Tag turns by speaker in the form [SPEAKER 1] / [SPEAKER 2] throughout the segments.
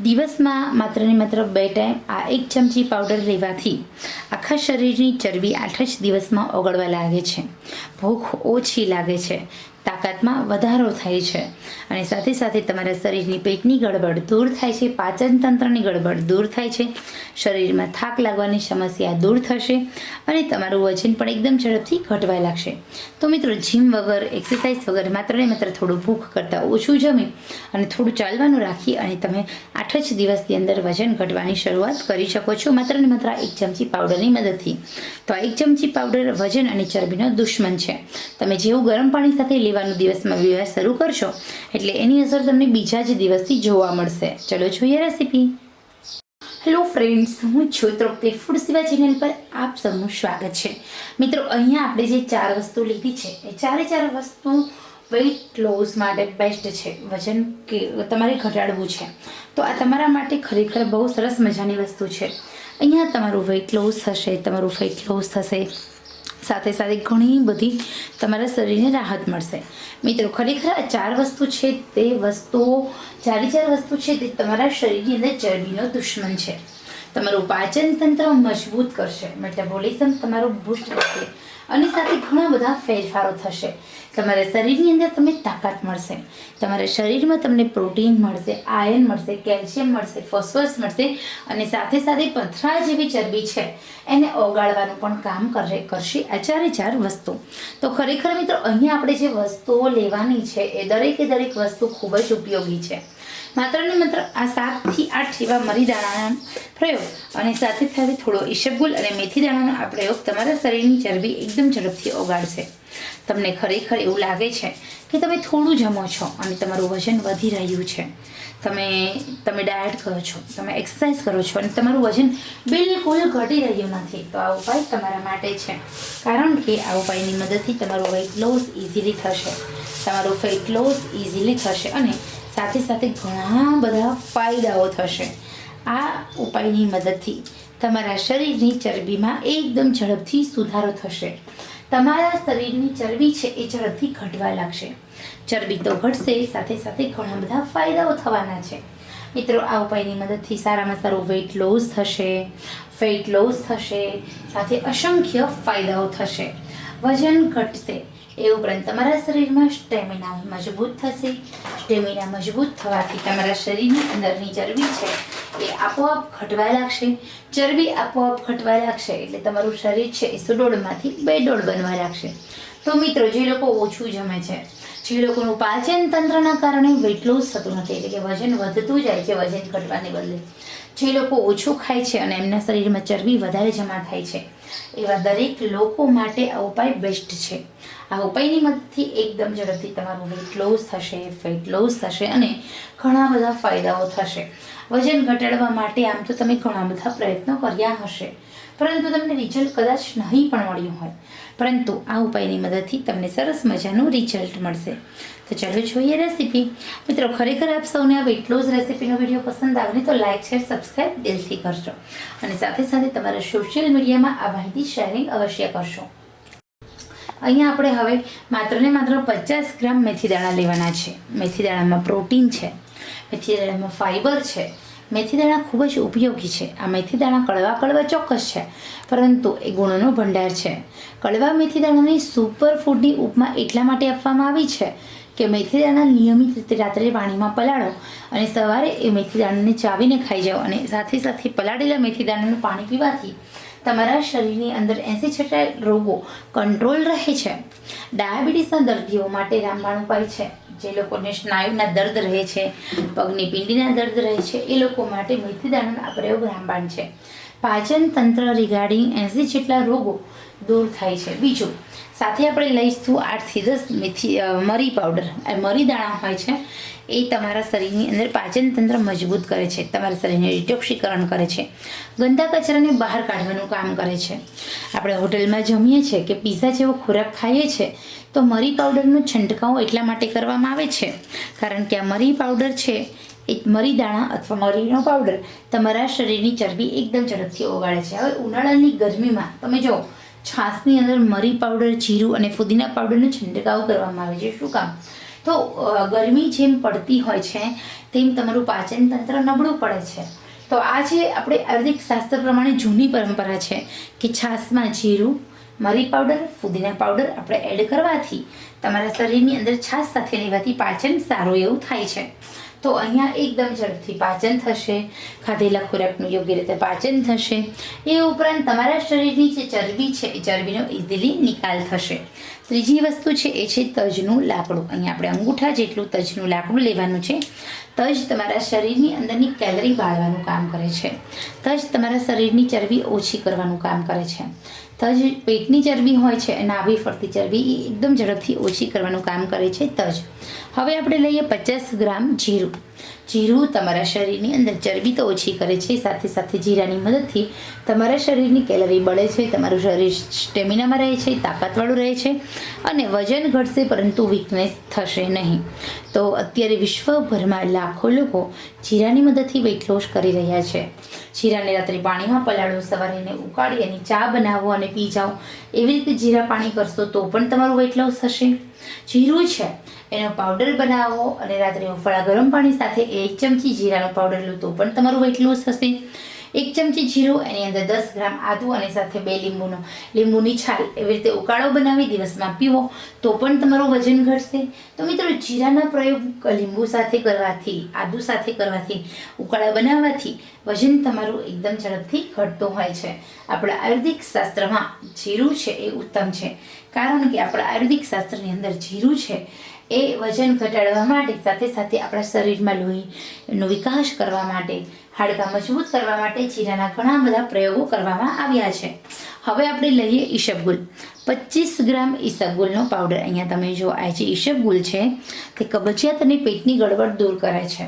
[SPEAKER 1] દિવસમાં માત્ર ને માત્ર બે ટાઈમ આ એક ચમચી પાવડર લેવાથી આખા શરીરની ચરબી આઠ જ દિવસમાં ઓગળવા લાગે છે. ભૂખ ઓછી લાગે છે. તાકાતમાં વધારો થાય છે. અને સાથે સાથે તમારા શરીરની પેટની ગડબડ દૂર થાય છે, પાચન તંત્રની ગડબડ દૂર થાય છે. શરીરમાં થાક લાગવાની સમસ્યા દૂર થશે અને તમારું વજન પણ એકદમ ઝડપથી ઘટવા લાગશે. તો મિત્રો જીમ વગર એક્સરસાઇઝ વગર માત્ર ને માત્ર થોડું ભૂખ કરતાં ઓછું જમી અને થોડું ચાલવાનું રાખી અને તમે આઠ જ દિવસની અંદર વજન ઘટવાની શરૂઆત કરી શકો છો, માત્ર ને માત્ર એક ચમચી પાવડરની મદદથી. તો આ એક ચમચી પાવડર વજન અને ચરબીનો દુશ્મન છે. તમે જેવું ગરમ પાણી સાથે લેવાનું દિવસમાં વ્યવહાર શરૂ કરશો, એટલે એની અસર તમને બીજા જ દિવસથી જોવા મળશે. ચલો જોઈએ રેસીપી હેલો ફ્રેન્ડ્સ હું છું તૃપ્તિ ફૂડ સિવાય ચેનલ પર આપ સૌનું સ્વાગત છે. મિત્રો, અહીંયા આપણે જે ચાર વસ્તુ લીધી છે, એ ચારે ચાર વસ્તુ વેઇટ લોસ માટે બેસ્ટ છે. વજન કે, તમારે ઘટાડવું છે. તો આ તમારા માટે ખરેખર બહુ સરસ મજાની વસ્તુ છે. અહીંયા તમારું વેઇટ લોસ થશે તમારું ફેટ લોસ થશે સાથે સાથે ઘણી બધી તમારા શરીરને રાહત મળશે. મિત્રો, ખરેખર આ ચાર વસ્તુ છે, તે વસ્તુઓ ચારે ચાર વસ્તુ છે, તે તમારા શરીરની અંદર ચરબીનો દુશ્મન છે. તમારું પાચન તંત્ર મજબૂત કરશે. મેટાબોલિઝમ તમારું બુસ્ટ કરશે અને સાથે ઘણા બધા ફેરફારો થશે. તમારા શરીરની અંદર તમને તાકાત મળશે. તમારા શરીરમાં તમને પ્રોટીન મળશે આયર્ન મળશે, કેલ્શિયમ મળશે, ફોસ્ફરસ મળશે અને સાથે સાથે પથરા જેવી ચરબી છે, એને ઓગાળવાનું પણ કામ કરે, કરશે આ ચારે ચાર વસ્તુ. તો ખરેખર મિત્રો, અહીંયા આપણે જે વસ્તુઓ લેવાની છે, એ દરેકે દરેક વસ્તુ ખૂબ જ ઉપયોગી છે. માત્ર ને માત્ર આ સાતથી આઠ એવા મરી દાણાના પ્રયોગ અને સાથે સાથે થોડો ઈશબગુલ અને મેથી દાણાનો આ પ્રયોગ તમારા શરીરની ચરબી એકદમ ઝડપથી ઓગાળશે. તમને ખરેખર એવું લાગે છે કે તમે થોડું જમો છો અને તમારું વજન વધી રહ્યું છે. તમે તમે ડાયટ કરો છો, તમે એક્સરસાઇઝ કરો છો અને તમારું વજન બિલકુલ ઘટી રહ્યું નથી, તો આ ઉપાય તમારા માટે છે. કારણ કે આ ઉપાયની મદદથી તમારું વેઇટ લોસ ઇઝીલી થશે. તમારું ફેટ લોસ ઇઝીલી થશે અને સાથે સાથે ઘણા બધા ફાયદાઓ થશે. આ ઉપાયની મદદથી તમારા શરીરની ચરબીમાં એકદમ ઝડપથી સુધારો થશે. તમારા શરીરની ચરબી છે એ ઝડપથી ઘટવા લાગશે. ચરબી તો ઘટશે, સાથે સાથે ઘણા બધા ફાયદાઓ થવાના છે. મિત્રો, આ ઉપાયની મદદથી સારામાં સારું વેઇટ લોસ થશે ફેટ લોસ થશે, સાથે અસંખ્ય ફાયદાઓ થશે. વજન ઘટશે એ ઉપરાંત તમારા શરીરમાં સ્ટેમિના મજબૂત થશે. સ્ટેમિના મજબૂત થવાથી તમારા શરીરની અંદરની ચરબી છે એ આપોઆપ ઘટવા લાગશે. ચરબી આપોઆપ ઘટવા લાગશે એટલે તમારું શરીર છે એ સુડોળમાંથી બેડોળ બનવા લાગશે. તો મિત્રો, જે લોકો ઓછું જમે છે, જે લોકોનું પાચન તંત્રના કારણે વેટ લોસ થતું નથી, એટલે કે વજન વધતું જાય છે, વજન ઘટવાને બદલે. જે લોકો ઓછું ખાય છે અને એમના શરીરમાં ચરબી વધારે જમા થાય છે એવા દરેક લોકો માટે આ ઉપાય બેસ્ટ છે. આ ઉપાયની મદદથી એકદમ ઝડપથી તમારું વેટ લોસ થશે ફેટ લોસ થશે અને ઘણા બધા ફાયદાઓ થશે. વજન ઘટાડવા માટે આમ તો તમે ઘણા બધા પ્રયત્નો કર્યા હશે. પરંતુ તમને રિઝલ્ટ કદાચ નહીં પણ મળ્યું હોય. પરંતુ આ ઉપાયની મદદથી તમને સરસ મજાનું રિઝલ્ટ મળશે. તો ચાલો જોઈએ રેસીપી મિત્રો, ખરેખર આપ સૌને આ વેટ લોસ રેસીપીનો વીડિયો પસંદ આવે તો લાઇક શેર સબસ્ક્રાઈબ દિલથી કરશો અને સાથે સાથે તમારા સોશિયલ મીડિયામાં આ માહિતી શેરિંગ અવશ્ય કરશો અહીંયા આપણે હવે માત્ર ને માત્ર પચાસ ગ્રામ મેથી દાણા લેવાના છે. મેથી દાણામાં પ્રોટીન છે. મેથી દાણામાં ફાઈબર છે. મેથી દાણા ખૂબ જ ઉપયોગી છે. આ મેથી દાણા કડવા કડવા ચોક્કસ છે, પરંતુ એ ગુણોનો ભંડાર છે. કડવા મેથી દાણાની સુપર ફૂડની ઉપમા એટલા માટે આપવામાં આવી છે કે મેથી દાણા નિયમિત રીતે રાત્રે પાણીમાં પલાળો અને સવારે એ મેથી દાણાને ચાવીને ખાઈ જાઓ અને સાથે સાથે પલાળેલા મેથી દાણાનું પાણી પીવાથી તમારા શરીરની અંદર એંસી છટા રોગો કંટ્રોલ રહે છે. ડાયાબિટીસના દર્દીઓ માટે રામબાણ ઉપાય છે. જે લોકોને સ્નાયુના દર્દ રહે છે, પગની પિંડીના દર્દ રહે છે, એ લોકો માટે મેથી દાણાનો આ પ્રયોગ રામબાણ છે. પાચન તંત્ર રિગાર્ડિંગ એંસી જેટલા રોગો દૂર થાય છે. બીજું, સાથે આપણે લઈશું આઠથી દસ મેથી મરી પાવડર આ મરી દાણા હોય છે, એ તમારા શરીરની અંદર પાચન તંત્ર મજબૂત કરે છે. તમારા શરીરને ડિટોક્સિકરણ કરે છે. ગંદા કચરાને બહાર કાઢવાનું કામ કરે છે. આપણે હોટેલમાં જમીએ છીએ કે પીઝા જેવો ખોરાક ખાઈએ છીએ તો મરી પાવડરનો છંટકાવ એટલા માટે કરવામાં આવે છે. કારણ કે આ મરી પાવડર છે એક મરી દાણા અથવા મરીનો પાવડર તમારા શરીરની ચરબી એકદમ ઝડપથી ઓગાળે છે. હવે ઉનાળાની ગરમીમાં તમે જો છાશની અંદર મરી પાવડર જીરું અને ફુદીના પાવડરનો છંટકાવ કરવામાં આવે છે. શું કામ? તો ગરમી જેમ પડતી હોય છે, તેમ તમારું પાચન તંત્ર નબળું પડે છે. તો આ જે આપણે આયુર્વેદિક શાસ્ત્ર પ્રમાણે જૂની પરંપરા છે કે છાશમાં જીરું, મરી પાવડર ફુદીના પાવડર આપણે એડ કરવાથી તમારા શરીરની અંદર છાશ સાથે લેવાથી પાચન સારું એવું થાય છે. તો અહીંયા એકદમ ઝડપથી પાચન થશે. ખાધેલા ખોરાકનું યોગ્ય રીતે પાચન થશે. એ ઉપરાંત તમારા શરીરની જે ચરબી છે, એ ચરબીનો ઇઝીલી નિકાલ થશે. ત્રીજી વસ્તુ છે, એ છે તજનું લાકડું. અહીંયા આપણે અંગૂઠા જેટલું તજનું લાકડું લેવાનું છે. તજ તમારા શરીરની અંદરની કેલરી બાળવાનું કામ કરે છે. તજ તમારા શરીરની ચરબી ઓછી કરવાનું કામ કરે છે. તજ પેટની ચરબી હોય છે નાભી ફરતી ચરબી, એ એકદમ ઝડપથી ઓછી કરવાનું કામ કરે છે તજ. હવે આપણે લઈએ પચાસ ગ્રામ જીરું. જીરું તમારા શરીરની અંદર ચરબી તો ઓછી કરે છે, સાથે સાથે જીરાની મદદથી તમારા શરીરની કેલરી બળે છે, તમારું શરીર સ્ટેમિનામાં રહે છે, તાકાતવાળું રહે છે અને વજન ઘટશે પરંતુ વીકનેસ થશે નહીં. તો અત્યારે વિશ્વભરમાં લાખો લોકો જીરાની મદદથી વેઇટ લોસ કરી રહ્યા છે. જીરાને રાત્રે પાણીમાં પલાળો, સવારે એને ઉકાળી અને ચા બનાવો અને પી જાઓ. એવી રીતે જીરા પાણી કરશો તો પણ તમારું વેઇટ લોસ થશે. જીરું છે, એનો પાવડર બનાવો અને રાત્રે ઉફળા ગરમ પાણી સાથે એક ચમચી જીરાનો પાવડર લો તો પણ તમારું વેટ લોસ થશે. એક ચમચી જીરું, એની અંદર દસ ગ્રામ આદુ અને સાથે બે લીંબુનો. લીંબુની છાલ એવી રીતે ઉકાળો બનાવી દિવસમાં પીવો, તો પણ તમારું વજન ઘટશે. તો મિત્રો, જીરાના પ્રયોગ લીંબુ સાથે કરવાથી, આદુ સાથે કરવાથી, ઉકાળા બનાવવાથી વજન તમારું એકદમ ઝડપથી ઘટતું હોય છે. આપણા આયુર્વેદિક શાસ્ત્રમાં જીરું છે એ ઉત્તમ છે. કારણ કે આપણા આયુર્વેદિક શાસ્ત્રની અંદર જીરું છે એ વજન ઘટાડવા માટે, સાથે સાથે આપણા શરીરમાં લોહીનો વિકાસ કરવા માટે, હાડકાં મજબૂત કરવા માટે જીરાના ઘણા બધા પ્રયોગો કરવામાં આવ્યા છે. હવે આપણે લઈએ ઈશબગુલ પચીસ ગ્રામ ઈસબગુલનો પાવડર. અહીંયા તમે જો, આ જે ઈશબગુલ છે, તે કબજિયાત અને પેટની ગડબડ દૂર કરે છે.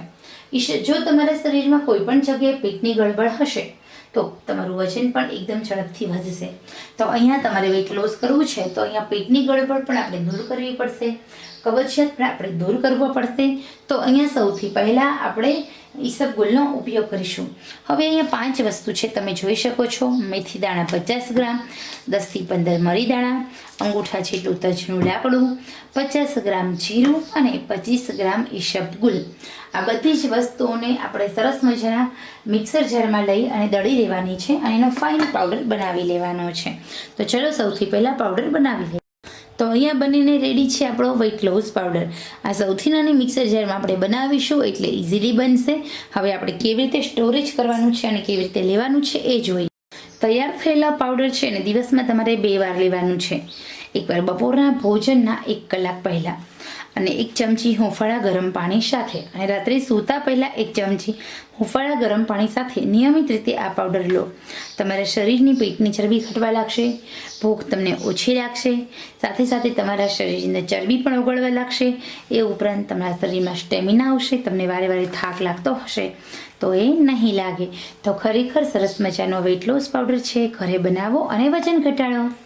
[SPEAKER 1] ઈશ, જો તમારા શરીરમાં કોઈ પણ જગ્યાએ પેટની ગડબડ હશે તો તમારું વજન પણ એકદમ ઝડપથી વધશે. તો અહીંયા તમારે વેટ લોસ કરવું છે, તો અહીંયા પેટની ગડબડ પણ આપણે દૂર કરવી પડશે. કબજિયાત પણ આપણે દૂર કરવો પડશે. તો અહીંયા સૌથી પહેલાં આપણે ઈસબગુલનો ઉપયોગ કરીશું. હવે અહીંયા પાંચ વસ્તુ છે, તમે જોઈ શકો છો. મેથી દાણા પચાસ ગ્રામ દસથી પંદર મરી દાણા, અંગૂઠા જેટલું તજનું લાકડું, પચાસ ગ્રામ જીરું અને પચીસ ગ્રામ ઈસબગુલ આ બધી જ વસ્તુઓને આપણે સરસ મજાના મિક્સર જારમાં લઈ અને દળી લેવાની છે અને એનો ફાઇન પાવડર બનાવી લેવાનો છે. તો ચલો સૌથી પહેલાં પાવડર બનાવી લઈએ. તો અહીંયા બનીને રેડી છે આપણો વેઇટ લોસ પાવડર આ સૌથી નાની મિક્સર જારમાં આપણે બનાવીશું એટલે ઇઝીલી બનશે. હવે આપણે કેવી રીતે સ્ટોરેજ કરવાનું છે અને કેવી રીતે લેવાનું છે એ જોઈએ. તૈયાર થયેલા પાવડર છે ને દિવસમાં તમારે બે વાર લેવાનું છે. એકવાર બપોરના ભોજનના એક કલાક પહેલાં. અને એક ચમચી હુંફાળા ગરમ પાણી સાથે અને રાત્રે સૂતા પહેલાં એક ચમચી હુંફાળા ગરમ પાણી સાથે નિયમિત રીતે આ પાવડર લો. તમારા શરીરની પેટની ચરબી ઘટવા લાગશે, ભૂખ તમને ઓછી લાગશે, સાથે સાથે તમારા શરીરની ચરબી પણ ઓગળવા લાગશે. એ ઉપરાંત તમારા શરીરમાં સ્ટેમિના આવશે, તમને વારે વારે થાક લાગતો હશે. તો એ નહીં લાગે. તો ખરેખર સરસ મજાનો વેઇટ લોસ પાવડર છે. ઘરે બનાવો અને વજન ઘટાડો.